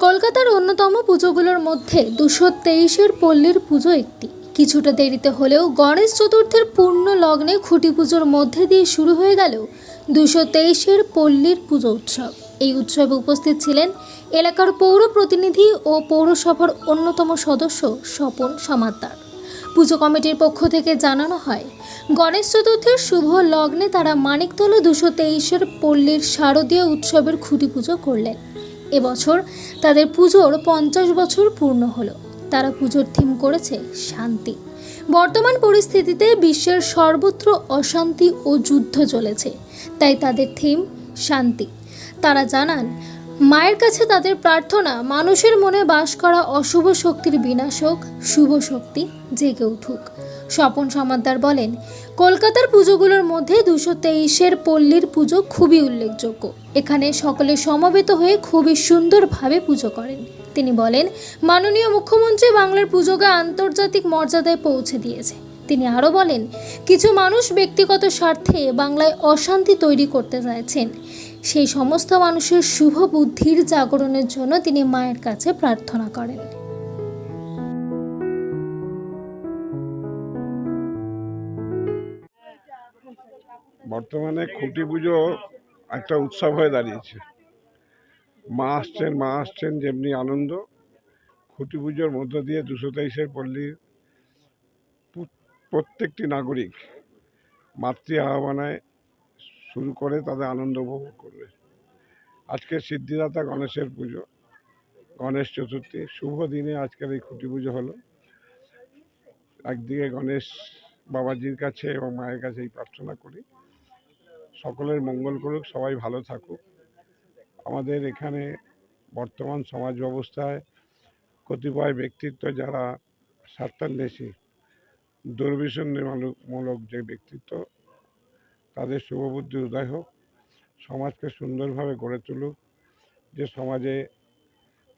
কলকাতার অন্যতম পুজোগুলোর মধ্যে দুশো তেইশের পল্লীর পুজো একটি। কিছুটা দেরিতে হলেও গণেশ চতুর্থের পূর্ণ লগ্নে খুঁটি পুজোর মধ্যে দিয়ে শুরু হয়ে গেল দুশো তেইশের পল্লীর পুজো উৎসব। এই উৎসবে উপস্থিত ছিলেন এলাকার পৌর প্রতিনিধি ও পৌরসভার অন্যতম সদস্য স্বপন সমাদ্দার পুজো কমিটির পক্ষ থেকে জানানো হয়, গণেশ চতুর্থীর শুভ লগ্নে তারা মানিকতলা দুশো তেইশের পল্লীর শারদীয় উৎসবের খুঁটি পুজো করলেন। এবছর তাদের পুজোর পঞ্চাশ বছর পূর্ণ হলো। তারা পুজোর থিম করেছে শান্তি। বর্তমান পরিস্থিতিতে বিশ্বের সর্বত্র অশান্তি ও যুদ্ধ চলেছে, তাই তাদের থিম শান্তি। তারা জানান মায়ের কাছে তাদের প্রার্থনা, মানুষের মনে বাস করা অশুভ শক্তির বিনাশ হোক, শুভ শক্তি জেগে উঠুক। স্বপন সমাদ্দার বলেন, কলকাতার পুজোগুলোর মধ্যে দুশো তেইশের পল্লীর পুজো খুবই উল্লেখযোগ্য। এখানে সকলে সমবেত হয়ে খুবই সুন্দরভাবে পুজো করেন। তিনি বলেন, মাননীয় মুখ্যমন্ত্রী বাংলার পুজোকে আন্তর্জাতিক মর্যাদায় পৌঁছে দিয়েছে। তিনি আরও বলেন, কিছু মানুষ ব্যক্তিগত স্বার্থে বাংলায় অশান্তি তৈরি করতে চাইছেন। সেই সমস্ত মানুষের শুভ বুদ্ধির জাগরণের জন্য তিনি মায়ের কাছে প্রার্থনা করেন। বর্তমানে খুঁটি পুজো একটা উৎসব হয়ে দাঁড়িয়েছে। মা আসছেন মা আসছেন, যেমনি আনন্দ। খুঁটি পুজোর মধ্য দিয়ে দুশো তেইশের পল্লীর প্রত্যেকটি নাগরিক মাতৃ আহ্বানায় শুরু করে তাদের আনন্দ উপভোগ করবে। আজকে সিদ্ধিদাতা গণেশের পুজো, গণেশ চতুর্থী। শুভ দিনে আজকের এই খুঁটি পুজো হলো। একদিকে গণেশ বাবাজির কাছে এবং মায়ের কাছে এই প্রার্থনা করি। সকলের মঙ্গল করুক, সবাই ভালো থাকুক। আমাদের এখানে বর্তমান সমাজ ব্যবস্থায় কতিপয় ব্যক্তিত্ব যারা স্বার্থান্বেষী দুর্বিষণ্যমূলক যে ব্যক্তিত্ব, তাদের শুভবুদ্ধি উদয় হোক, সমাজকে সুন্দরভাবে গড়ে তুলুক, যে সমাজে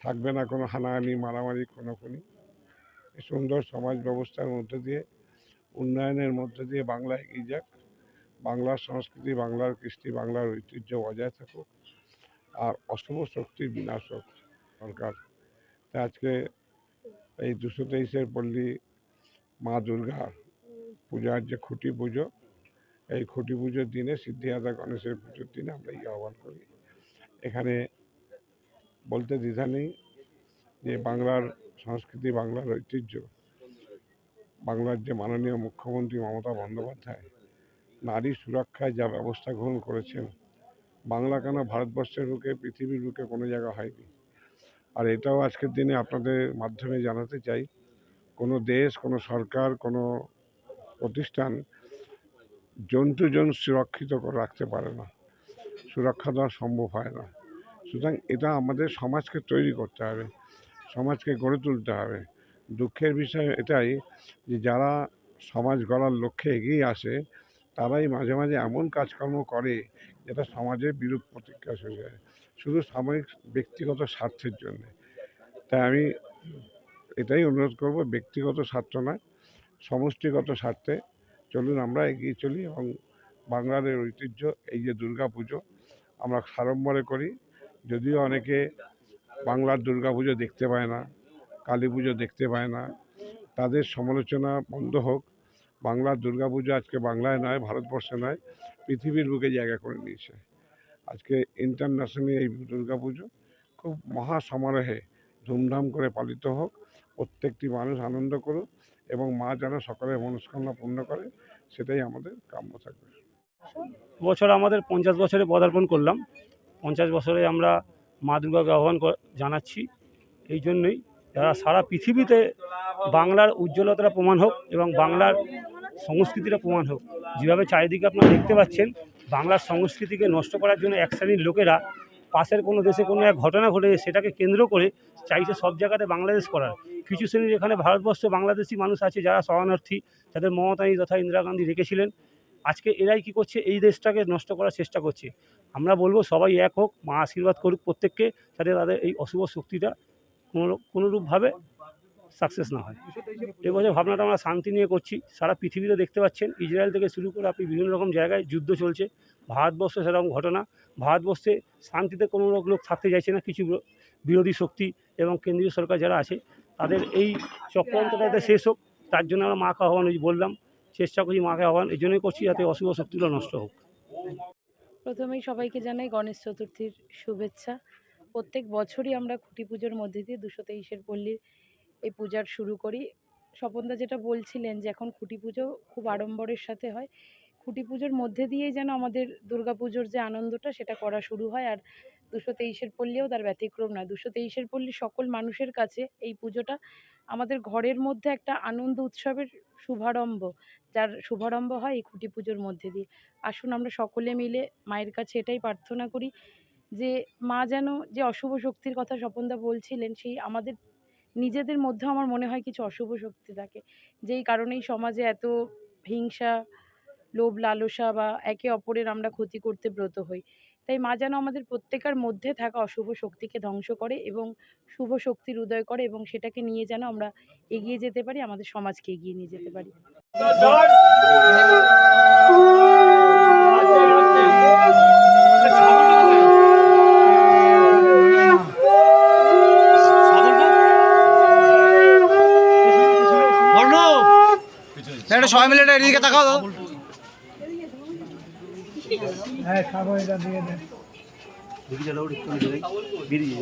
থাকবে না কোনো হানাহানি, মারামারি, খুনোখুনি, এই সুন্দর সমাজ ব্যবস্থার মধ্যে দিয়ে, উন্নয়নের মধ্যে দিয়ে বাংলা এগিয়ে যাক, বাংলার সংস্কৃতি, বাংলার কৃষ্টি, বাংলার ঐতিহ্য বজায় থাকুক, আর অশুভ শক্তির বিনাশ হোক। সরকার আজকে এই দুশো তেইশের পল্লী মা দুর্গা পূজার যে খুঁটি পুজো, এই খুঁটি পুজোর দিনে সিদ্ধিদাতা গণেশের পুজোর দিনে আমরা এই আহ্বান করি। এখানে বলতে দ্বিধা নেই যে বাংলার সংস্কৃতি, বাংলার ঐতিহ্য, বাংলার যে মাননীয় মুখ্যমন্ত্রী মমতা বন্দ্যোপাধ্যায়, নারী সুরক্ষায় যা ব্যবস্থা গ্রহণ করেছেন, বাংলা কেন ভারতবর্ষের বুকে, পৃথিবীর বুকে কোনো জায়গা হয়নি? আর এটাও আজকের দিনে আপনাদের মাধ্যমে জানাতে চাই কোনো দেশ, কোনো সরকার, কোনো প্রতিষ্ঠান জন্তুজন সুরক্ষিত করে রাখতে পারে না। সুরক্ষা দেওয়া সম্ভব হয় না। সুতরাং এটা আমাদের সমাজকে তৈরি করতে হবে। সমাজকে গড়ে তুলতে হবে। দুঃখের বিষয় এটাই যে যারা সমাজ গড়ার লক্ষ্যে এগিয়ে আসে, তারাই মাঝে মাঝে এমন কাজকর্ম করে যেটা সমাজের বিরূপ প্রতিক্রিয়া হয়ে যায় শুধু সাময়িক ব্যক্তিগত স্বার্থের জন্য। তাই আমি এটাই অনুরোধ করব, ব্যক্তিগত স্বার্থ নয়, সমষ্টিগত স্বার্থে চলুন আমরা এগিয়ে চলি এবং বাংলার ঐতিহ্য, এই যে দুর্গা পুজো আমরা সাড়ম্বরে করি। যদিও অনেকে বাংলার দুর্গা পুজো দেখতে পায় না কালী পুজো দেখতে পায় না, তাদের সমালোচনা বন্ধ হোক। বাংলার দুর্গা পুজো আজকে বাংলায় নয়, ভারতবর্ষে নয়, পৃথিবীর বুকে জায়গা করে নিয়েছে। আজকে ইন্টারন্যাশনালি এই দুর্গা পুজো খুব মহা সমারোহে ধুমধাম করে পালিত হোক, প্রত্যেকটি মানুষ আনন্দ করুক এবং মা যেন সকলের মনস্কামনা পূর্ণ করে, সেটাই আমাদের কাম্য থাকবে। বছর আমাদের পঞ্চাশ বছরে পদার্পণ করলাম। পঞ্চাশ বছরে আমরা মা দুর্গাকে আহ্বান জানাচ্ছি। এই জন্যই যারা সারা পৃথিবীতে বাংলার উজ্জ্বলতাটা প্রমাণ হোক এবং বাংলার সংস্কৃতিটা প্রমাণ হোক, যেভাবে চারিদিকে আপনারা দেখতে পাচ্ছেন, বাংলার সংস্কৃতিকে নষ্ট করার জন্য এক শ্রেণির লোকেরা পাশের কোনো দেশে কোনো এক ঘটনা ঘটে সেটাকে কেন্দ্র করে চাইছে সব জায়গাতে বাংলাদেশ করার। কিছু শ্রেণির এখানে ভারতবর্ষ বাংলাদেশি মানুষ আছে যারা শরণার্থী যাদের মমতানি তথা ইন্দিরা গান্ধী রেখেছিলেন। আজকে এরাই কি করছে? এই দেশটাকে নষ্ট করার চেষ্টা করছে। আমরা বলব সবাই এক হোক, মা আশীর্বাদ করুক প্রত্যেককে, যাতে তাদের এই অশুভ শক্তিটা কোনো, কোনোরূপভাবে সাকসেস না হয়। এবছর ভাবনাটা আমরা শান্তি নিয়ে করছি। সারা পৃথিবীতে দেখতে পাচ্ছেন, ইসরায়েল থেকে শুরু করে আপনি বিভিন্ন রকম জায়গায় যুদ্ধ চলছে। ভারতবর্ষে সেরকম ঘটনা। ভারতবর্ষে শান্তিতে কোনো লোক- লোক থাকতে চাইছে না, কিছু বিরোধী শক্তি এবং কেন্দ্রীয় সরকার যারা আছে, তাদের এই চক্রান্তটা যাতে শেষ হোক, তার জন্য আমরা মাকে আহ্বান বললাম, চেষ্টা করি মাকে আহ্বান, এই জন্যই করছি যাতে অশুভ শক্তিগুলো নষ্ট হোক। প্রথমেই সবাইকে জানাই গণেশ চতুর্থীর শুভেচ্ছা। প্রত্যেক বছরই আমরা খুঁটি পুজোর মধ্যে দিয়ে দুশো তেইশের পল্লীর এই পূজার শুরু করি। স্বপনদা যেটা বলছিলেন যে, এখন খুঁটি পুজো খুব আড়ম্বরের সাথে হয়। খুঁটি পুজোর মধ্যে দিয়েই যেন আমাদের দুর্গা পুজোর যে আনন্দটা সেটা করা শুরু হয়। আর দুশো তেইশের পল্লীও তার ব্যতিক্রম নয়। দুশো তেইশের পল্লী সকল মানুষের কাছে এই পুজোটা আমাদের ঘরের মধ্যে একটা আনন্দ উৎসবের শুভারম্ভ, যার শুভারম্ভ হয় এই খুঁটি পুজোর মধ্যে দিয়ে। আসুন আমরা সকলে মিলে মায়ের কাছে এটাই প্রার্থনা করি যে মা যেন যে অশুভ শক্তির কথা স্বপনদা বলছিলেন, সেই আমাদের নিজেদের মধ্যেও আমার মনে হয় কিছু অশুভ শক্তি থাকে। যেই কারণেই সমাজে এত হিংসা লোভ লালসা বা একে অপরের আমরা ক্ষতি করতে ব্রত হই। তাই মা যেন আমাদের প্রত্যেকের মধ্যে থাকা অশুভ শক্তিকে ধ্বংস করে এবং শুভ শক্তির উদয় করে এবং সেটাকে নিয়ে যেন আমরা এগিয়ে যেতে পারি আমাদের সমাজকে এগিয়ে নিয়ে যেতে পারি। সবাই মিলে এদিকে তাকাও তো বেরিয়ে